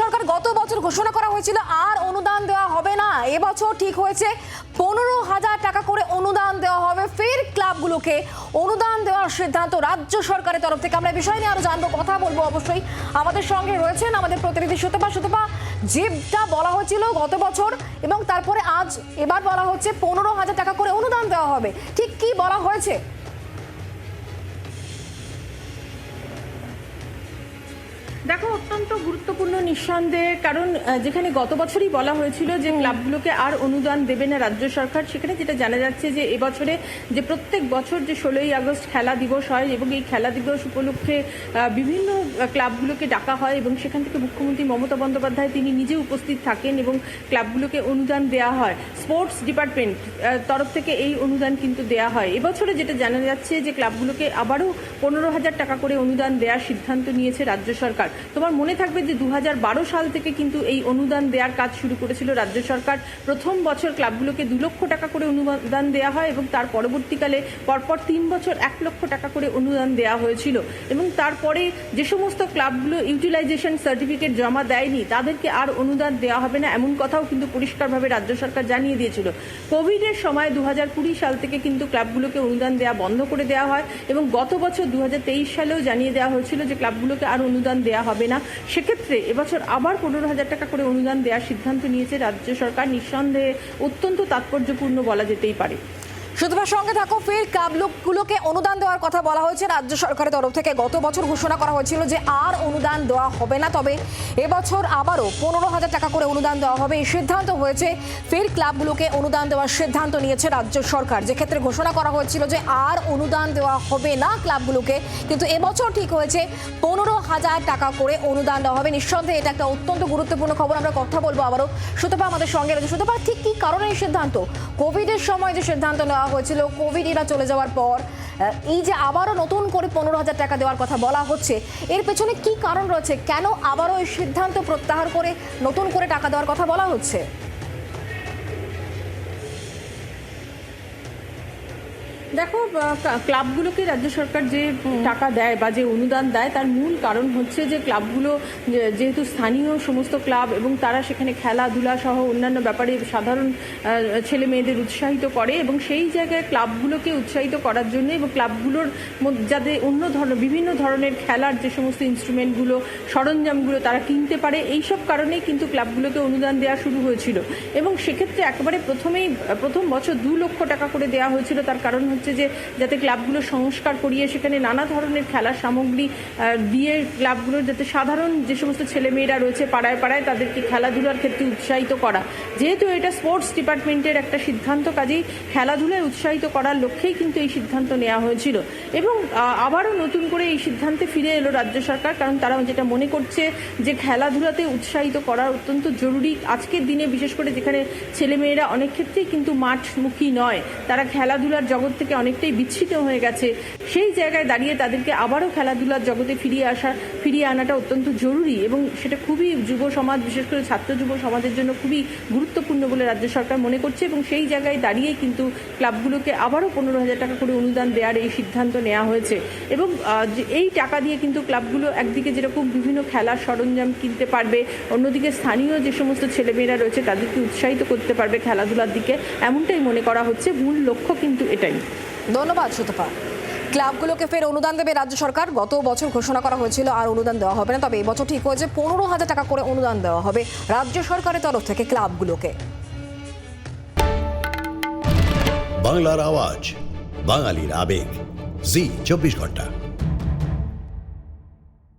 সরকার গত বছর ঘোষণা করা হয়েছিল আর অনুদান দেওয়া হবে না। এবছর ঠিক হয়েছে, পনেরো হাজার টাকা করে অনুদান দেওয়া হবে ফের ক্লাবগুলোকে। অনুদান দেওয়ার সিদ্ধান্ত রাজ্য সরকারের তরফ থেকে। আমরা বিষয় নিয়ে আরও জানব, কথা বলব অবশ্যই। আমাদের সঙ্গে রয়েছেন আমাদের প্রতিনিধি সুতপা। সুতপা যেটা বলা হয়েছিল গত বছর এবং তারপরে আজ এবার বলা হচ্ছে পনেরো হাজার টাকা করে অনুদান দেওয়া হবে। ঠিক কি বলা হয়েছে? দেখো, অত্যন্ত গুরুত্বপূর্ণ নিঃসন্দেহে, কারণ যেখানে গত বছরই বলা হয়েছিল যে ক্লাবগুলোকে আর অনুদান দেবে না রাজ্য সরকার, সেখানে যেটা জানা যাচ্ছে যে এবছরে যে প্রত্যেক বছর যে ষোলোই আগস্ট খেলা দিবস হয় এবং এই খেলা দিবস উপলক্ষে বিভিন্ন ক্লাবগুলোকে ডাকা হয় এবং সেখান থেকে মুখ্যমন্ত্রী মমতা বন্দ্যোপাধ্যায় তিনি নিজে উপস্থিত থাকেন এবং ক্লাবগুলোকে অনুদান দেওয়া হয়। স্পোর্টস ডিপার্টমেন্ট তরফ থেকে এই অনুদান কিন্তু দেওয়া হয়। এবছরে যেটা জানা যাচ্ছে যে ক্লাবগুলোকে আবারও পনেরো হাজার টাকা করে অনুদান দেওয়ার সিদ্ধান্ত নিয়েছে রাজ্য সরকার। তোমার মনে থাকবে যে দু হাজার বারো সাল থেকে কিন্তু এই অনুদান দেওয়ার কাজ শুরু করেছিল রাজ্য সরকার। প্রথম বছর ক্লাবগুলোকে দু লক্ষ টাকা করে অনুদান দেওয়া হয় এবং তার পরবর্তীকালে পরপর তিন বছর এক লক্ষ টাকা করে অনুদান দেওয়া হয়েছিল। এবং তারপরে যে সমস্ত ক্লাবগুলো ইউটিলাইজেশন সার্টিফিকেট জমা দেয়নি, তাদেরকে আর অনুদান দেওয়া হবে না এমন কথাও কিন্তু পরিষ্কারভাবে রাজ্য সরকার জানিয়ে দিয়েছিল। কোভিডের সময় দু কুড়ি সাল থেকে কিন্তু ক্লাবগুলোকে অনুদান দেওয়া বন্ধ করে দেওয়া হয় এবং গত বছর দু হাজার তেইশ সালেও জানিয়ে দেওয়া হয়েছিল যে ক্লাবগুলোকে আর অনুদান দেওয়া হবে না। সেক্ষেত্রে এবছর আবার পনেরো হাজার টাকা করে অনুদান দেওয়ার সিদ্ধান্ত নিয়েছে রাজ্য সরকার। নিঃসন্দেহে অত্যন্ত তাৎপর্যপূর্ণ বলা যেতেই পারে। সুতরাং সঙ্গে থাকো, ফের ক্লাবগুলোকে অনুদান দেওয়ার কথা বলা হয়েছে। রাজ্য সরকারের তরফ থেকে গত বছর ঘোষণা করা হয়েছিল যে আর অনুদান দেওয়া হবে না, তবে এবছর আবারও পনেরো হাজার টাকা করে অনুদান দেওয়া হবে। এই সিদ্ধান্ত হয়েছে, ফের ক্লাবগুলোকে অনুদান দেওয়ার সিদ্ধান্ত নিয়েছে রাজ্য সরকার। যে ক্ষেত্রে ঘোষণা করা হয়েছিল যে আর অনুদান দেওয়া হবে না ক্লাবগুলোকে, কিন্তু এবছর ঠিক হয়েছে, পনেরো হাজার টাকা করে অনুদান দেওয়া হবে। নিঃসন্দেহে এটা একটা অত্যন্ত গুরুত্বপূর্ণ খবর, আমরা কথা বলব আবারও। সুতপা আমাদের সঙ্গে রয়েছে। সুতপা ঠিক কী কারণে এই সিদ্ধান্ত? কোভিডের সময় যে সিদ্ধান্ত নেওয়া হয়েছিল। কোভিড এরা চলে যাওয়ার পর এই যে আবারও নতুন করে পনেরো হাজার টাকা দেওয়ার কথা বলা হচ্ছে, এর পেছনে কি কারণ রয়েছে? কেন আবারও এই সিদ্ধান্ত প্রত্যাহার করে নতুন করে টাকা দেওয়ার কথা বলা হচ্ছে? দেখো ক্লাবগুলোকে রাজ্য সরকার যে টাকা দেয় বা যে অনুদান দেয়, তার মূল কারণ হচ্ছে যে ক্লাবগুলো যেহেতু স্থানীয় সমস্ত ক্লাব এবং তারা সেখানে খেলাধুলা সহ অন্যান্য ব্যাপারে সাধারণ ছেলে মেয়েদের উৎসাহিত করে এবং সেই জায়গায় ক্লাবগুলোকে উৎসাহিত করার জন্য এবং ক্লাবগুলোর যাতে অন্য ধরনের বিভিন্ন ধরনের খেলার যে সমস্ত ইনস্ট্রুমেন্টগুলো, সরঞ্জামগুলো তারা কিনতে পারে, এইসব কারণেই কিন্তু ক্লাবগুলোকে অনুদান দেওয়া শুরু হয়েছিল। এবং সেক্ষেত্রে একেবারে প্রথমেই, প্রথম বছর দু লক্ষ টাকা করে দেওয়া হয়েছিল, তার কারণ হচ্ছে যে যাতে ক্লাবগুলো সংস্কার করিয়ে সেখানে নানা ধরনের খেলার সামগ্রী দিয়ে ক্লাবগুলোর যাতে সাধারণ যে সমস্ত ছেলেমেয়েরা রয়েছে পাড়ায় পাড়ায় তাদেরকে খেলাধুলার ক্ষেত্রে উৎসাহিত করা। যেহেতু এটা স্পোর্টস ডিপার্টমেন্টের একটা সিদ্ধান্ত, কাজেই খেলাধুলায় উৎসাহিত করার লক্ষ্যেই কিন্তু এই সিদ্ধান্ত নেওয়া হয়েছিল। এবং আবারও নতুন করে এই সিদ্ধান্তে ফিরে এলো রাজ্য সরকার, কারণ তারা যেটা মনে করছে যে খেলাধুলাতে উৎসাহিত করা অত্যন্ত জরুরি। আজকের দিনে বিশেষ করে যেখানে ছেলেমেয়েরা অনেক ক্ষেত্রেই কিন্তু মাঠমুখী নয়, তারা খেলাধুলার জগৎ থেকে অনেকটাই বিচ্ছিন্ন হয়ে গেছে। সেই জায়গায় দাঁড়িয়ে তাদেরকে আবারও খেলাধুলার জগতে ফিরিয়ে আসা, ফিরিয়ে আনাটা অত্যন্ত জরুরি এবং সেটা খুবই যুব সমাজ, বিশেষ করে ছাত্র যুব সমাজের জন্য খুবই গুরুত্বপূর্ণ বলে রাজ্য সরকার মনে করছে এবং সেই জায়গায় দাঁড়িয়ে কিন্তু ক্লাবগুলোকে আবারও পনেরো হাজার টাকা করে অনুদান দেওয়ার এই সিদ্ধান্ত নেওয়া হয়েছে। এবং এই টাকা দিয়ে কিন্তু ক্লাবগুলো একদিকে যেরকম বিভিন্ন খেলার সরঞ্জাম কিনতে পারবে, অন্যদিকে স্থানীয় যে সমস্ত ছেলেমেয়েরা রয়েছে তাদেরকে উৎসাহিত করতে পারবে খেলাধুলার দিকে। এমনটাই মনে করা হচ্ছে। মূল লক্ষ্য কিন্তু এটাই। ধন্যবাদ, সুতপা। ক্লাবগুলোকে ফের অনুদান দেবে রাজ্য সরকার। গত বছর ঘোষণা করা হয়েছিল আর অনুদান দেওয়া হবে না, তবে এই বছর ঠিক হয়েছে, পনেরো হাজার টাকা করে অনুদান দেওয়া হবে রাজ্য সরকারের তরফ থেকে ক্লাবগুলোকে। বাংলার আওয়াজ, বাঙালির আবেগ। জি, চব্বিশ ঘণ্টা।